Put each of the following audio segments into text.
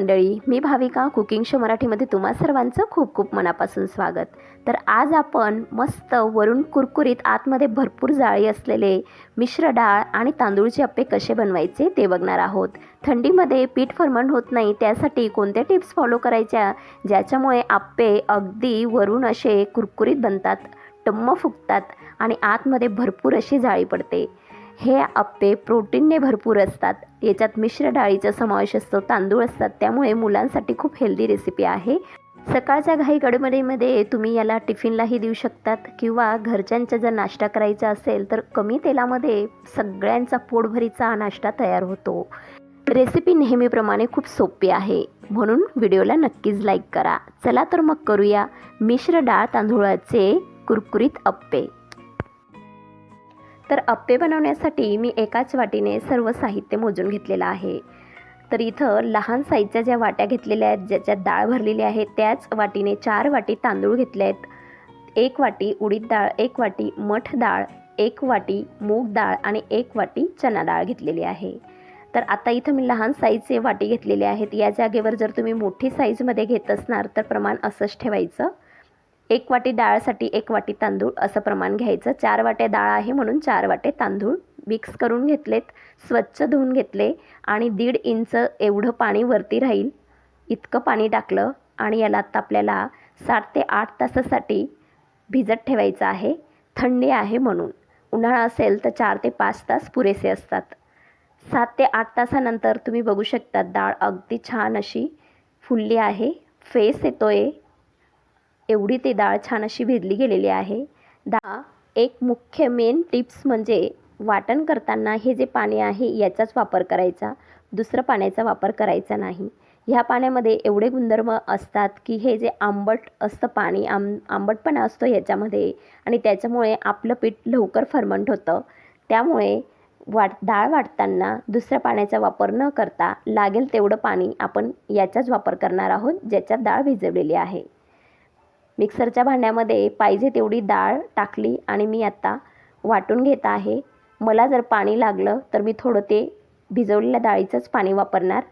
मंडळी मी Bhavika cooking show मराठीमध्ये तुम्हा सर्वांचं खूप खूप मनापासून स्वागत. तर आज आपण मस्त वरून कुरकुरीत आतमध्ये भरपूर जाळी असलेले मिश्र डाळ आणि तांदूळचे अप्पे कसे बनवायचे ते बघणार आहोत. थंडीमध्ये पीठ फर्मंट होत नाही त्यासाठी कोणत्या टिप्स फॉलो करायच्या ज्याच्यामुळे आप्पे अगदी वरून असे कुरकुरीत बनतात टम्म फुगतात आणि आतमध्ये भरपूर अशी जाळी पडते. हे आप्पे प्रोटीनने भरपूर असतात. याच्यात मिश्र डाळीचा समावेश असतो तांदूळ असतात त्यामुळे मुलांसाठी खूप हेल्दी रेसिपी आहे. सकाळच्या घाई गडबडीमध्ये तुम्ही याला टिफिनलाही देऊ शकतात किंवा घरच्यांचा जर नाश्ता करायचा असेल तर कमी तेलामध्ये सगळ्यांचा पोटभरीचा नाश्ता तयार होतो. रेसिपी नेहमीप्रमाणे खूप सोपी आहे. म्हणून व्हिडिओला नक्कीच लाईक करा. चला तर मग करूया मिश्र डाळ तांदूळाचे कुरकुरीत अप्पे तर अप्पे बनवण्यासाठी मी एकाच वाटीने सर्व साहित्य मोजून घेतलेलं आहे. तर इथं लहान साईजच्या ज्या वाट्या घेतलेल्या आहेत ज्याच्यात डाळ भरलेली आहे त्याच वाटीने चार वाटी तांदूळ घेतले आहेत. एक वाटी उडीद डाळ एक वाटी मठ डाळ एक वाटी मूग डाळ आणि एक वाटी चना डाळ घेतलेली आहे. तर आता इथं मी लहान साईजचे वाटी घेतलेले आहेत. या जागेवर जर तुम्ही मोठी साईजमध्ये घेत असणार तर प्रमाण असंच ठेवायचं. एक वाटी डाळसाठी एक वाटी तांदूळ असं प्रमाण घ्यायचं. चार वाटे डाळ आहे म्हणून चार वाटे तांदूळ मिक्स करून घेतलेत. स्वच्छ धुवून घेतले आणि दीड इंच एवढं पाणी वरती राहील. इतकं पाणी टाकलं आणि याला आता आपल्याला सात ते आठ तासासाठी भिजत ठेवायचं आहे. थंडी आहे म्हणून. उन्हाळा असेल तर चार ते पाच तास पुरेसे असतात. सात ते आठ तासानंतर तुम्ही बघू शकता डाळ अगदी छान अशी फुलली आहे. फेस येतो आहे एवढी ती डाळ छान अशी भिजली गेलेली आहे. दहा एक मुख्य मेन टिप्स म्हणजे वाटण करताना हे जे पाणी आहे याचाच वापर करायचा. दुसरं पाण्याचा वापर करायचा नाही. ह्या पाण्यामध्ये एवढे गुणधर्म असतात की हे जे आंबट असतं पाणी आंब आंबटपणा असतो याच्यामध्ये आणि त्याच्यामुळे आपलं पीठ लवकर फर्मंट होतं. त्यामुळे वाट डाळ वाटताना दुसऱ्या पाण्याचा वापर न करता लागेल तेवढं पाणी आपण याचाच वापर करणार आहोत ज्याच्यात डाळ भिजवलेली आहे. मिक्सरच्या भांड्यामध्ये पाहिजे तेवढी डाळ टाकली आणि मी आत्ता वाटून घेत आहे. मला जर पाणी लागलं तर मी थोडं ते भिजवलेल्या डाळीचंच पाणी वापरणार.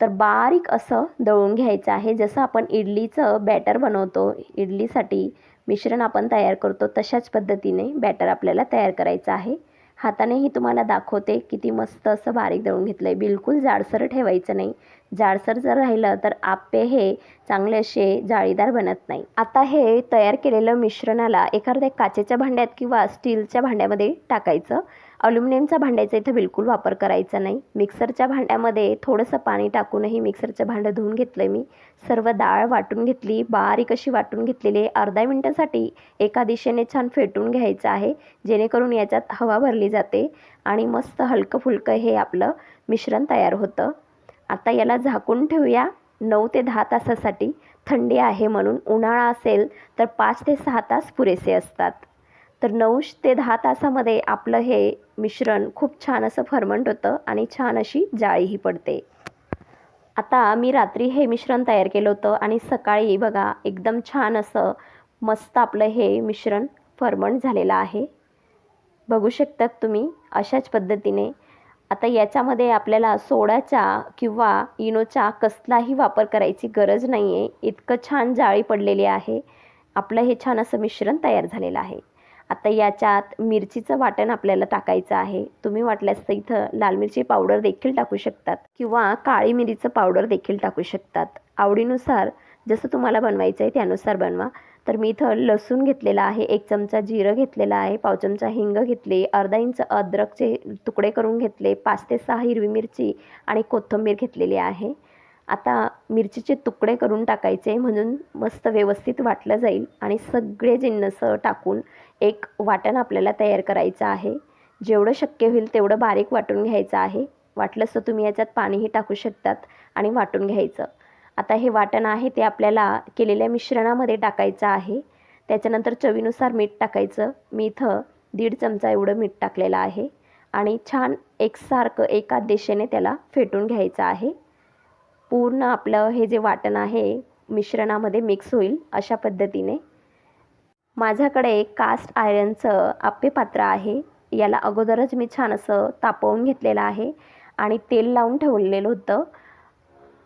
तर बारीक असं दळून घ्यायचं आहे. जसं आपण इडलीचं बॅटर बनवतो इडलीसाठी मिश्रण आपण तयार करतो तशाच पद्धतीने बॅटर आपल्याला तयार करायचं आहे. हातानेही तुम्हाला दाखवते किती मस्त असं बारीक दळून घेतलं आहे बिलकुल जाडसर ठेवायचं नाही. जाडसर जर राहिलं तर आप्पे हे चांगले असे जाळीदार बनत नाही. आता हे तयार केलेलं मिश्रणाला एखाद्या काचेच्या भांड्यात किंवा स्टीलच्या भांड्यामध्ये टाकायचं. अल्युमिनियमच्या भांड्याचा इथं बिलकुल वापर करायचा नाही. मिक्सरच्या भांड्यामध्ये थोडंसं पाणी टाकूनही मिक्सरचं भांडं धुवून घेतलं मी. सर्व डाळ वाटून घेतली बारीक अशी वाटून घेतलेली अर्धा मिनटासाठी एका दिशेने छान फेटून घ्यायचं आहे जेणेकरून याच्यात हवा भरली जाते आणि मस्त हलकं फुलकं हे आपलं मिश्रण तयार होतं. आता याला झाकून ठेवूया. नऊ ते दहा तासासाठी थंडी आहे म्हणून उन्हाळा असेल तर पाच ते सहा तास पुरेसे असतात. तर नऊ ते दहा तासामध्ये आपलं हे मिश्रण खूप छान असं फर्मंट होतं आणि छान अशी जाळीही पडते. आता मी रात्री हे मिश्रण तयार केलं होतं आणि सकाळी बघा एकदम छान असं मस्त आपलं हे मिश्रण फर्मंट झालेलं आहे. बघू शकतात तुम्ही अशाच पद्धतीने. आता याच्यामध्ये आपल्याला सोडाचा किंवा इनोचा कसलाही वापर करायची गरज नाही आहे इतकं छान जाळी पडलेली आहे. आपलं हे छान असं मिश्रण तयार झालेलं आहे. आता याच्यात मिरचीचं वाटण आपल्याला टाकायचं आहे. तुम्ही वाटल्यास तर इथं लाल मिरची पावडर देखील टाकू शकतात किंवा काळी मिरीचं पावडर देखील टाकू शकतात. आवडीनुसार जसं तुम्हाला बनवायचं आहे त्यानुसार बनवा. तर मी इथं लसूण घेतलेला आहे एक चमचा जिरं घेतलेला आहे पाव चमचा हिंग घेतले अर्धा इंच अद्रकचे तुकडे करून घेतले पाच ते सहा हिरवी मिरची आणि कोथिंबीर घेतलेली आहे. आता मिरचीचे तुकडे करून टाकायचे म्हणून मस्त व्यवस्थित वाटलं जाईल आणि सगळे जिन्नस टाकून एक वाटण आपल्याला तयार करायचं आहे. जेवढं शक्य होईल तेवढं बारीक वाटून घ्यायचं आहे. वाटलंच तर तुम्ही याच्यात पाणीही टाकू शकतात आणि वाटून घ्यायचं. आता हे वाटण आहे ते आपल्याला केलेल्या मिश्रणामध्ये टाकायचं आहे. त्याच्यानंतर चवीनुसार मीठ टाकायचं. मी इथं दीड चमचा एवढं मीठ टाकलेलं आहे. आणि छान एकसारखं एका दिशेने त्याला फेटून घ्यायचं आहे. पूर्ण आपलं हे जे वाटण आहे मिश्रणामध्ये मिक्स होईल अशा पद्धतीने. माझ्याकडे कास्ट आयरनचं आप्पे पात्र आहे. याला अगोदरच मी छान असं तापवून घेतलेलं आहे आणि तेल लावून ठेवलेलं होतं.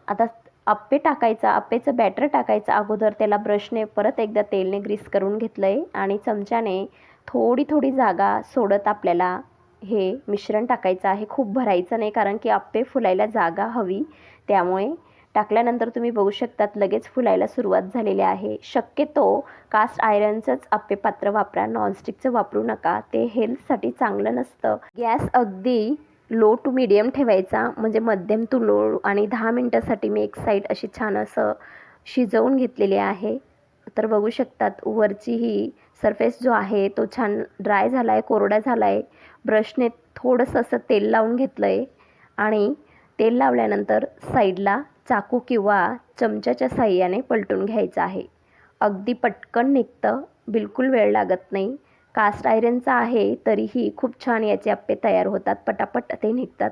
आता आप्पे टाकायचा आप्पेचं बॅटर टाकायचं अगोदर त्याला ब्रशने परत एकदा तेलने ग्रीस करून घेतलं आहे आणि चमच्याने थोडी थोडी जागा सोडत आपल्याला हे मिश्रण टाकायचं आहे. खूप भरायचं नाही कारण की आप्पे फुलायला जागा हवी त्यामुळे टाकल्यानंतर तुम्ही बघू शकतात लगेच फुलायला सुरुवात झालेली आहे. शक्यतो कास्ट आयरनचंच आप्पे पात्र वापरा नॉनस्टिकचं वापरू नका ते हेल्थसाठी चांगलं नसतं. गॅस अगदी लो टू मिडियम ठेवायचा म्हणजे मध्यम टू लो आणि दहा मिनटासाठी मी एक साईड अशी छान असं शिजवून घेतलेली आहे. तर बघू शकतात वरची ही सरफेस जो आहे तो छान ड्राय झाला आहे कोरडा झाला आहे ब्रशने थोडंसं असं तेल लावून घेतलं आहे आणि तेल लावल्यानंतर साईडला चाकू किंवा चमच्याच्या साह्याने पलटून घ्यायचं आहे. अगदी पटकन निघतं बिलकुल वेळ लागत नाही. कास्ट आयरनचा आहे तरीही खूप छान याचे आप्पे तयार होतात पटापट ते निघतात.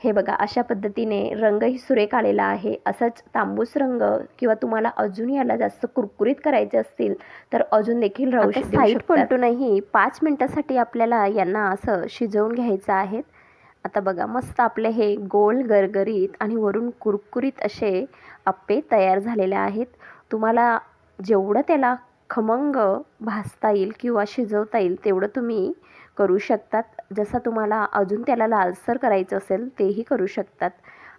हे बघा अशा पद्धतीने रंगही सुरेख आलेला आहे. असाच तांबूस रंग किंवा तुम्हाला अजून याला जास्त कुरकुरीत करायचे असतील तर अजून देखील राहू साईड पलटूनही पाच मिनटासाठी आपल्याला यांना असं शिजवून घ्यायचं आहे. आता बघा मस्त आपले हे गोल गरगरीत आणि वरून कुरकुरीत असे आप्पे तयार झालेले आहेत. तुम्हाला जेवढं त्याला खमंग भाजता येईल किंवा शिजवता येईल तेवढं तुम्ही करू शकतात. जसं तुम्हाला अजून त्याला लालसर करायचं असेल तेही करू शकतात.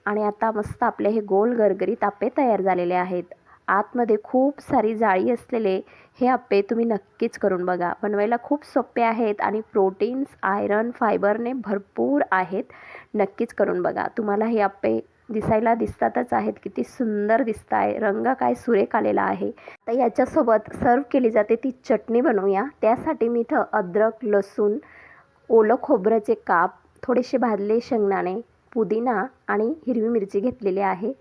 आणि आता मस्त आपले हे गोल गरगरीत आप्पे तयार झालेले आहेत. आतमध्ये खूप सारी जाळी असलेले हे आप्पे तुम्ही नक्कीच करून बघा. बनवायला खूप सोपे आहेत आणि प्रोटीन्स आयरन फायबरने भरपूर आहेत. नक्कीच करून बघा. तुम्हाला हे आप्पे दिसायला दिसतातच आहेत. किती सुंदर दिसत आहे रंग काय सुरेख आलेला आहे. तर याच्यासोबत सर्व केली जाते ती चटणी बनवूया. त्यासाठी मी इथं अद्रक लसूण ओलं खोबऱ्याचे काप थोडेसे भाजले शेंगदाणे पुदिना आणि हिरवी मिरची घेतलेली आहे.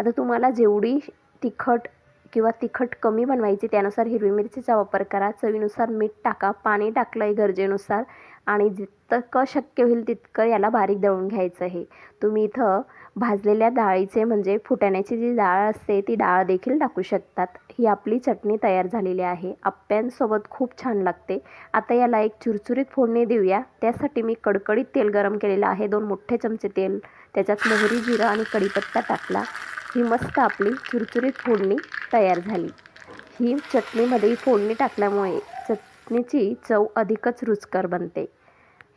आता तुम्हाला जेवढी तिखट किंवा तिखट कमी बनवायची त्यानुसार हिरवी मिरचीचा वापर करा. चवीनुसार मीठ टाका. पाणी टाकलं आहे गरजेनुसार आणि जितकं शक्य होईल तितकं याला बारीक दळून घ्यायचं आहे. तुम्ही इथं भाजलेल्या डाळीचे म्हणजे फुटाण्याची जी डाळ असते ती डाळ देखील टाकू शकतात. ही आपली चटणी तयार झालेली आहे. आप्प्यांसोबत खूप छान लागते. आता याला एक चुरचुरीत फोडणी देऊया. त्यासाठी मी कडकडीत तेल गरम केलेलं आहे. दोन मोठे चमचे तेल त्याच्यात मोहरी जिरं आणि कढीपत्ता टाकला. ही मस्त आपली चुरचुरीत फोडणी तयार झाली. ही चटणीमध्ये फोडणी टाकल्यामुळे चटणीची चव अधिकच रुचकर बनते.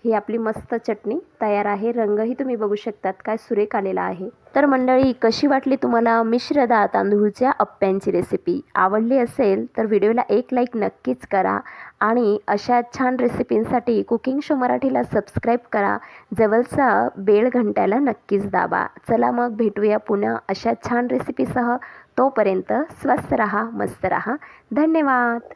ही आपली मस्त चटणी तयार आहे. रंगही तुम्ही बघू शकतात काय सुरेख आलेला आहे. तर मंडळी कशी वाटली तुम्हाला मिश्र डाळ तांदूळच्या अप्प्यांची रेसिपी आवडली असेल तर व्हिडिओला एक लाईक नक्कीच करा आणि अशा छान रेसिपींसाठी कुकिंग शो मराठीला सबस्क्राईब करा. जवळचा बेल घंट्याला नक्कीच दाबा. चला मग भेटूया पुन्हा अशा छान रेसिपीसह तोपर्यंत स्वस्त रहा मस्त रहा. धन्यवाद!